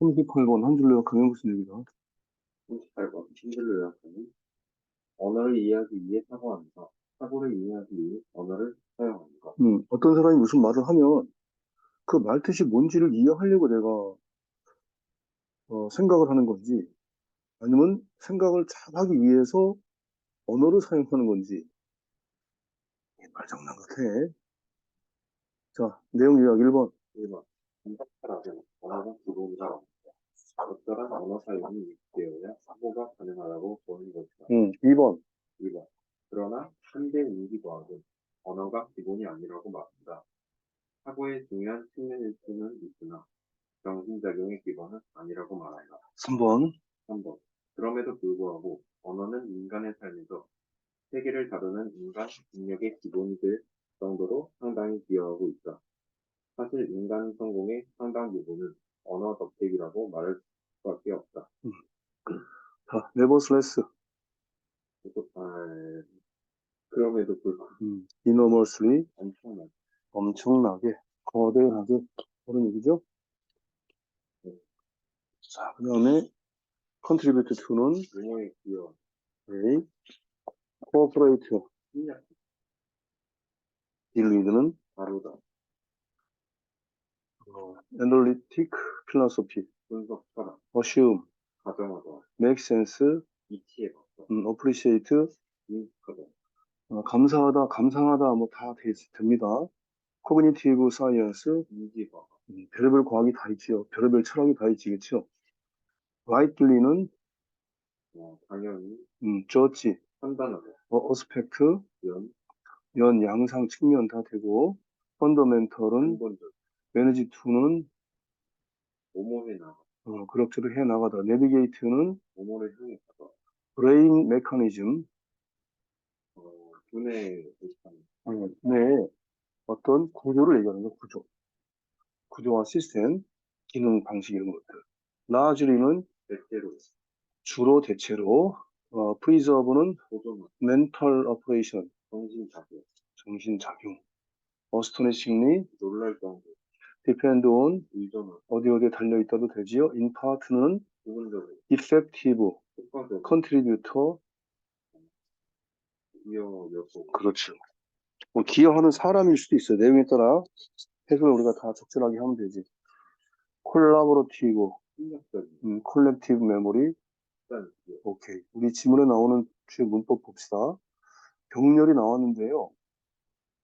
38번 한 줄로 요약하면 무슨 얘기다? 38번 힘들로 요약하는 언어를 이해하기 위해 사고합니다. 사고를 이해하기 위해 언어를 사용합니다. 음, 어떤 사람이 무슨 말을 하면 그 말 뜻이 뭔지를 이해하려고 내가 어, 생각을 하는 건지 아니면 생각을 잘 하기 위해서 언어를 사용하는 건지 말장난 같아. 자, 내용 요약 1번. 1번 생각하라면 언어가 기본이다. 적절한 언어 사용이 익되어야 사고가 가능하다고 보는 것이다. 음, 2번. 2번 그러나 현대 인지과학은 언어가 기본이 아니라고 말한다. 사고의 중요한 측면일 수는 있으나 정신작용의 기본은 아니라고 말한다. 3번. 3번. 그럼에도 불구하고 언어는 인간의 삶에서 세계를 다루는 인간 능력의 기본이 될 정도로 상당히 기여하고 있다. 사실 인간 성공의 상당 부분은 언어 덕택이라고 말할 수밖에 없다. 자, 네버슬레스. 그래서, 아, 그럼에도 불구하고 음, enormously. 엄청난 엄청나게, 거대하게. 그런 얘기죠? 자, 그 다음에 contribute to는 용어의 기여, deal with는 다루다, 어, analytic philosophy, 분석, 철학, assume, 가정하다, make sense, 이치해봤다, 음, appreciate, 인식하다, 어, 감사하다, 감상하다, 뭐 다 됩니다. cognitive science, 음, 별의별 과학이 다 있지요. 별의별 철학이 다 있지겠죠. rightly는, 어, 당연히 음, judge, 판단하다, 어, aspect, 연, 연, 양상, 측면 다 되고, fundamental은, 근본적, manage to는, 모모해 나가, 어, 그럭저럭 해 나가다. navigate는, 모모를 향해 가다, brain mechanism, 어, 의상, 어, 네, 어떤 구조를 얘기하는 거, 구조. 구조와 시스템, 기능, 방식 이런 것들. largely는 대체로, 주로 대체로, 어, 보존, mental operation, 정신작용, 정신작용. astonishingly 놀랄 정도, depend on 어디 어디에 달려 있다도 되지요. in part는 effective contributor, 그렇죠. 뭐 기여하는 사람일 수도 있어요. 내용에 따라 해석을 우리가 다 적절하게 하면 되지. collaborative, 심리학적인, 음, collective memory, 일단, 기여, 오케이. 우리 지문에 나오는 주요 문법 봅시다. 병렬이 나왔는데요.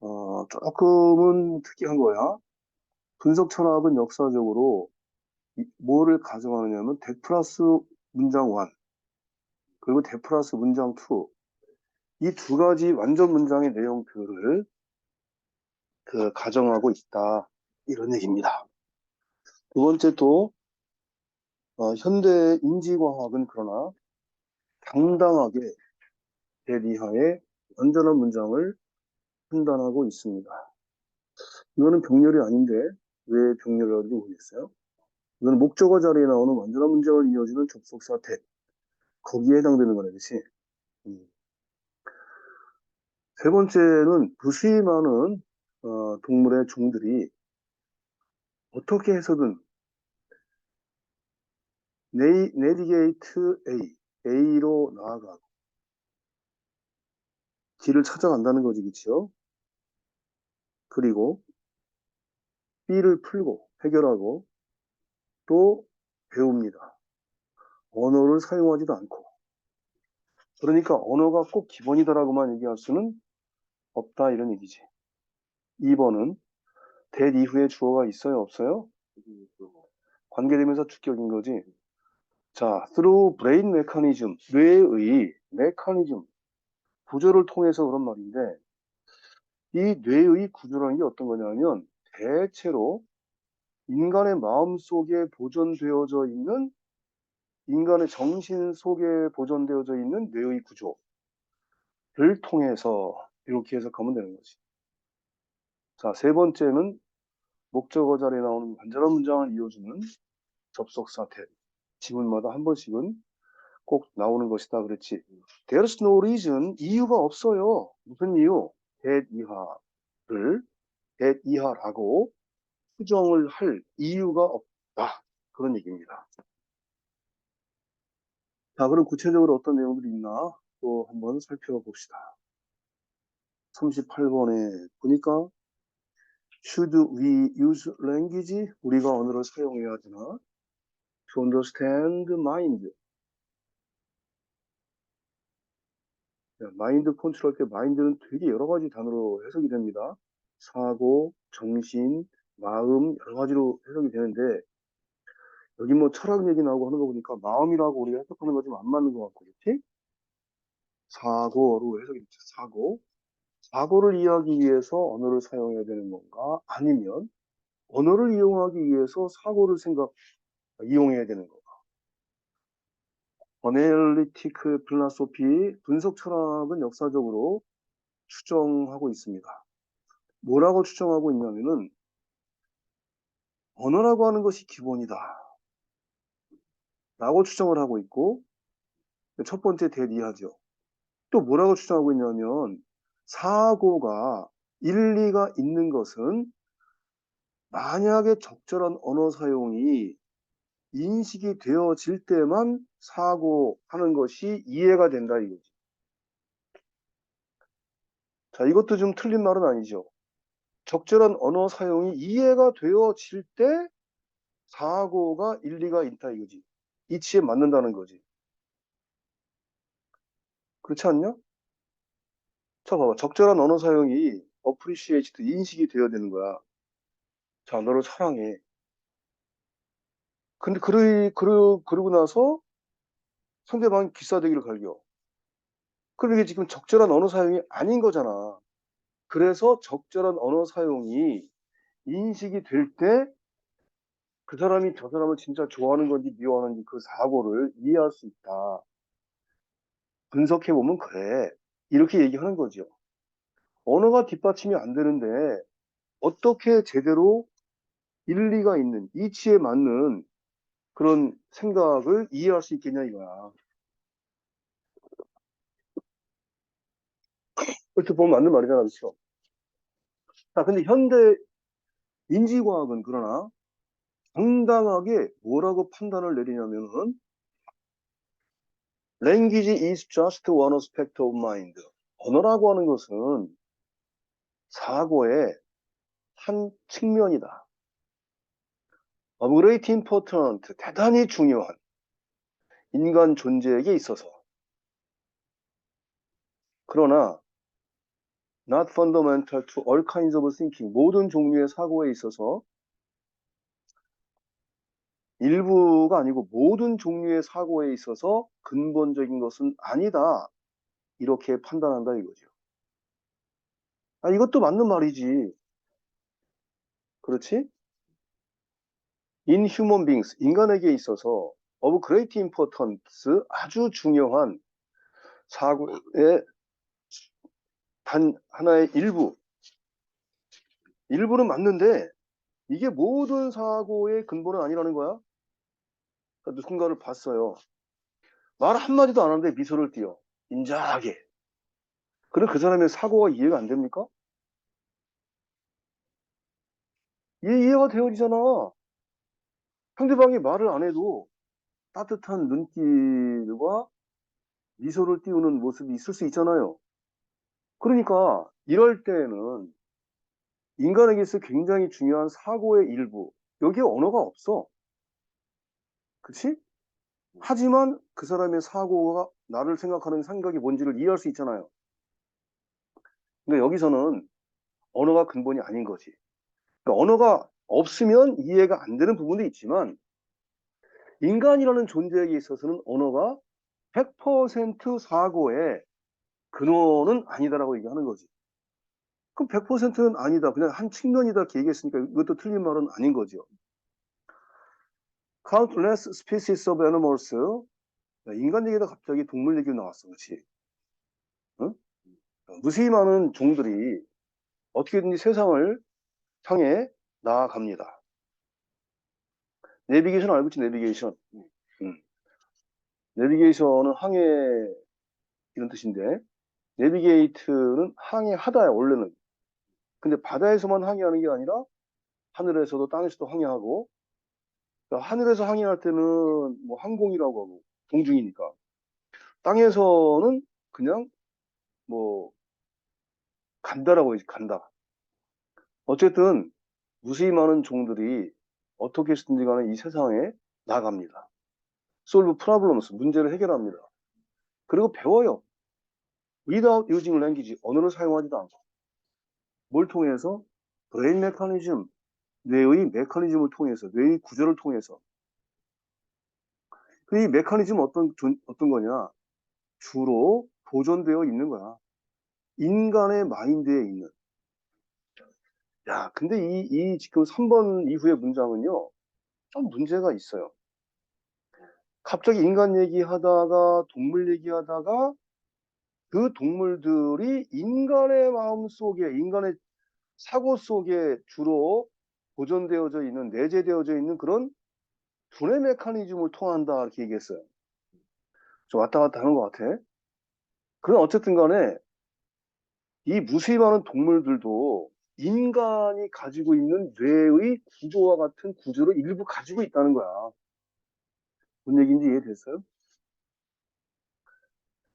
어, 조금은 특이한 거야. 분석 철학은 역사적으로 이- 뭐를 가정하느냐면 대 플러스 문장 1 그리고 대 플러스 문장 2 이 두 가지 완전 문장의 내용들을 그 가정하고 있다 이런 얘기입니다. 두 번째 또 어, 현대 인지과학은 그러나 당당하게 대리하에 완전한 문장을 판단하고 있습니다. 이거는 병렬이 아닌데 왜 병렬이라고 모르겠어요. 이건 목적어 자리에 나오는 완전한 문장을 이어주는 접속사 대 거기에 해당되는 거네, 그치? 음. 세 번째는 부수히 많은 어, 동물의 종들이 어떻게 해서든 네이, 내비게이트 A, A로 나아가고 길을 찾아간다는 거지, 그치요? 그리고 B를 풀고 해결하고 또 배웁니다. 언어를 사용하지도 않고. 그러니까 언어가 꼭 기본이다라고만 얘기할 수는 없다 이런 얘기지. 2번은 that 이후에 주어가 있어요 없어요? 관계되면서 주격인 거지. 자, through brain mechanism, 뇌의 메커니즘, 구조를 통해서 그런 말인데, 이 뇌의 구조라는 게 어떤 거냐면, 대체로 인간의 마음 속에 보존되어져 있는, 인간의 정신 속에 보존되어져 있는 뇌의 구조를 통해서 이렇게 해석하면 되는 거지. 자, 세 번째는 목적어 자리에 나오는 완전한 문장을 이어주는 접속사 대 지문마다 한 번씩은 꼭 나오는 것이다 그랬지. There's no reason 이유가 없어요. 무슨 이유? that 이하를 that 이하라고 수정을 할 이유가 없다. 그런 얘기입니다. 자, 그럼 구체적으로 어떤 내용들이 있나 또 한번 살펴봅시다. 38번에 보니까 Should we use language? 우리가 언어를 사용해야 되나? To understand mind. 마인드 컨트롤 때 마인드는 되게 여러 가지 단어로 해석이 됩니다. 사고, 정신, 마음 여러 가지로 해석이 되는데 여기 뭐 철학 얘기 나오고 하는 거 보니까 마음이라고 우리가 해석하는 거 좀 안 맞는 것 같고 그렇지? 사고로 해석이 됐죠. 사고. 사고를 이해하기 위해서 언어를 사용해야 되는 건가? 아니면 언어를 이용하기 위해서 사고를 생각, 이용해야 되는 건가? 어널리티크 필라소피, 분석 철학은 역사적으로 추정하고 있습니다. 뭐라고 추정하고 있냐면은 언어라고 하는 것이 기본이다. 라고 추정을 하고 있고 첫 번째 대리하죠. 또 뭐라고 추정하고 있냐면 사고가 일리가 있는 것은 만약에 적절한 언어 사용이 인식이 되어질 때만 사고하는 것이 이해가 된다 이거지. 자, 이것도 좀 틀린 말은 아니죠. 적절한 언어 사용이 이해가 되어질 때 사고가 일리가 있다 이거지. 이치에 맞는다는 거지. 그렇지 않냐? 자, 봐봐. 적절한 언어 사용이 appreciate, 인식이 되어야 되는 거야. 자, 너를 사랑해. 근데 그러, 그러, 그러고 나서 상대방이 기싸대기를 갈겨. 그럼 이게 지금 적절한 언어 사용이 아닌 거잖아. 그래서 적절한 언어 사용이 인식이 될 때 그 사람이 저 사람을 진짜 좋아하는 건지 미워하는지 그 사고를 이해할 수 있다. 분석해 보면 그래. 이렇게 얘기하는 거죠. 언어가 뒷받침이 안 되는데 어떻게 제대로 일리가 있는 이치에 맞는 그런 생각을 이해할 수 있겠냐 이거야. 그렇게 보면 맞는 말이잖아, 그렇죠? 자, 근데 현대 인지과학은 그러나 당당하게 뭐라고 판단을 내리냐면은 language is just one aspect of mind. 언어라고 하는 것은 사고의 한 측면이다. of great important, 대단히 중요한 인간 존재에게 있어서. 그러나 not fundamental to all kinds of thinking, 모든 종류의 사고에 있어서 일부가 아니고 모든 종류의 사고에 있어서 근본적인 것은 아니다. 이렇게 판단한다 이거죠. 아, 이것도 맞는 말이지. 그렇지? In human beings, 인간에게 있어서 of great importance, 아주 중요한 사고의 단 하나의 일부. 일부는 맞는데 이게 모든 사고의 근본은 아니라는 거야. 그러니까 누군가를 봤어요. 말 한마디도 안 하는데 미소를 띄어. 인자하게. 그럼 그 사람의 사고가 이해가 안 됩니까? 이해, 이해가 되어지잖아. 상대방이 말을 안 해도 따뜻한 눈길과 미소를 띄우는 모습이 있을 수 있잖아요. 그러니까 이럴 때에는 인간에게 있어 굉장히 중요한 사고의 일부. 여기에 언어가 없어. 그치? 하지만 그 사람의 사고가 나를 생각하는 생각이 뭔지를 이해할 수 있잖아요. 근데 여기서는 언어가 근본이 아닌 거지. 그러니까 언어가 없으면 이해가 안 되는 부분도 있지만 인간이라는 존재에게 있어서는 언어가 100% 사고의 근원은 아니다라고 얘기하는 거지. 그럼 100%는 아니다. 그냥 한 측면이다 이렇게 얘기했으니까 이것도 틀린 말은 아닌 거죠. Countless species of animals. 인간 얘기다 갑자기 동물 얘기 나왔어. 그렇지? 응? 무수히 많은 종들이 어떻게든지 세상을 향해 나아갑니다. 내비게이션 알고 있지? 내비게이션. 응. 내비게이션은 항해 이런 뜻인데 내비게이트는 항해하다야 원래는. 근데 바다에서만 항해하는 게 아니라 하늘에서도 땅에서도 항해하고 그러니까 하늘에서 항해할 때는 뭐 항공이라고 하고 공중이니까 땅에서는 그냥 뭐 간다라고 해야지 간다. 어쨌든 무수히 많은 종들이 어떻게 해서든지 간에 이 세상에 나갑니다. 솔브 프라블럼스 문제를 해결합니다. 그리고 배워요. Without using language 언어를 사용하지도 않고 뭘 통해서 브레인 메커니즘 뇌의 메커니즘을 통해서 뇌의 구조를 통해서 그 이 메커니즘 어떤 존- 어떤 거냐 주로 보존되어 있는 거야. 인간의 마인드에 있는. 야, 근데 이, 이 지금 3번 이후의 문장은요, 좀 문제가 있어요. 갑자기 인간 얘기하다가 동물 얘기하다가 그 동물들이 인간의 마음 속에, 인간의 사고 속에 주로 보존되어져 있는, 내재되어져 있는 그런 두뇌 메커니즘을 통한다, 이렇게 얘기했어요. 좀 왔다 갔다 하는 것 같아. 그럼 어쨌든 간에 이 무수히 많은 동물들도 인간이 가지고 있는 뇌의 구조와 같은 구조를 일부 가지고 있다는 거야. 뭔 얘기인지 이해됐어요?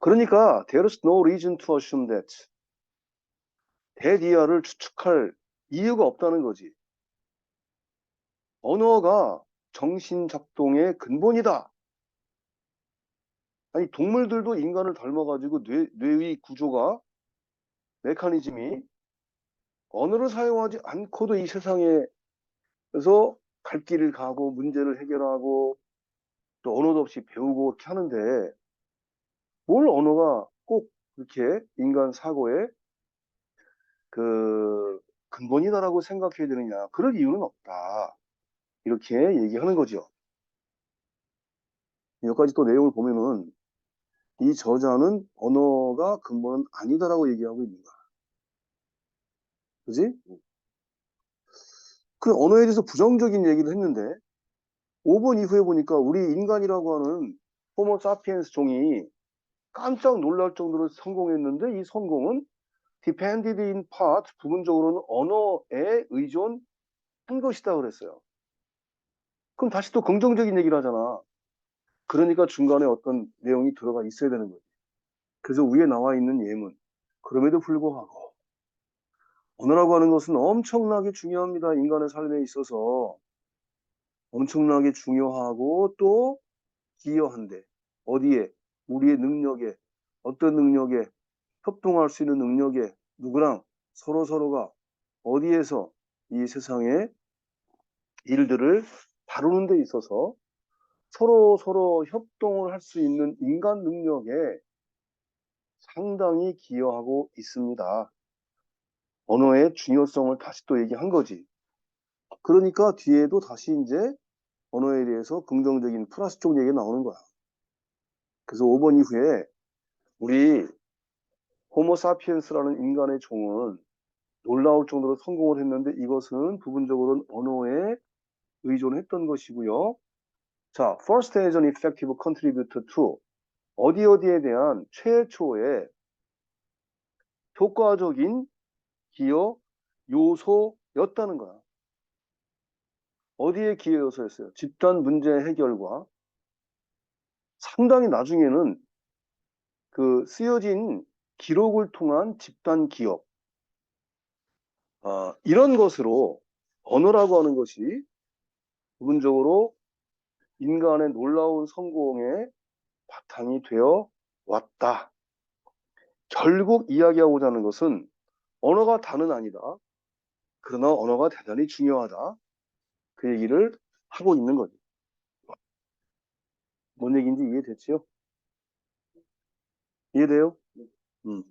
그러니까 there is no reason to assume that 대디아를 추측할 이유가 없다는 거지. 언어가 정신 작동의 근본이다. 아니 동물들도 인간을 닮아가지고 뇌, 뇌의 구조가 메커니즘이 언어를 사용하지 않고도 이 세상에서 갈 길을 가고 문제를 해결하고 또 언어도 없이 배우고 이렇게 하는데 뭘 언어가 꼭 이렇게 인간 사고의 그 근본이다라고 생각해야 되느냐. 그럴 이유는 없다. 이렇게 얘기하는 거죠. 여기까지 또 내용을 보면은 이 저자는 언어가 근본은 아니다라고 얘기하고 있는 거야. 그지? 그 언어에 대해서 부정적인 얘기를 했는데 5번 이후에 보니까 우리 인간이라고 하는 호모 사피엔스 종이 깜짝 놀랄 정도로 성공했는데 이 성공은 depended in part 부분적으로는 언어에 의존한 것이다 그랬어요. 그럼 다시 또 긍정적인 얘기를 하잖아. 그러니까 중간에 어떤 내용이 들어가 있어야 되는 거지. 그래서 위에 나와 있는 예문. 그럼에도 불구하고 언어라고 하는 것은 엄청나게 중요합니다. 인간의 삶에 있어서 엄청나게 중요하고 또 기여한데 어디에 우리의 능력에 어떤 능력에 협동할 수 있는 능력에 누구랑 서로 서로가 어디에서 이 세상의 일들을 다루는 데 있어서 서로 서로 협동을 할 수 있는 인간 능력에 상당히 기여하고 있습니다. 언어의 중요성을 다시 또 얘기한 거지. 그러니까 뒤에도 다시 이제 언어에 대해서 긍정적인 플러스 쪽 얘기가 나오는 거야. 그래서 5번 이후에 우리 호모사피엔스라는 인간의 종은 놀라울 정도로 성공을 했는데 이것은 부분적으로는 언어에 의존했던 것이고요. 자, first as an effective contributor to 어디 어디에 대한 최초의 효과적인 기여 요소였다는 거야. 어디에 기여 요소였어요? 집단 문제 해결과 상당히 나중에는 그 쓰여진 기록을 통한 집단 기억 아, 이런 것으로 언어라고 하는 것이 부분적으로 인간의 놀라운 성공의 바탕이 되어 왔다. 결국 이야기하고자 하는 것은 언어가 다는 아니다. 그러나 언어가 대단히 중요하다. 그 얘기를 하고 있는 거죠. 뭔 얘기인지 이해됐지요? 이해돼요? 음.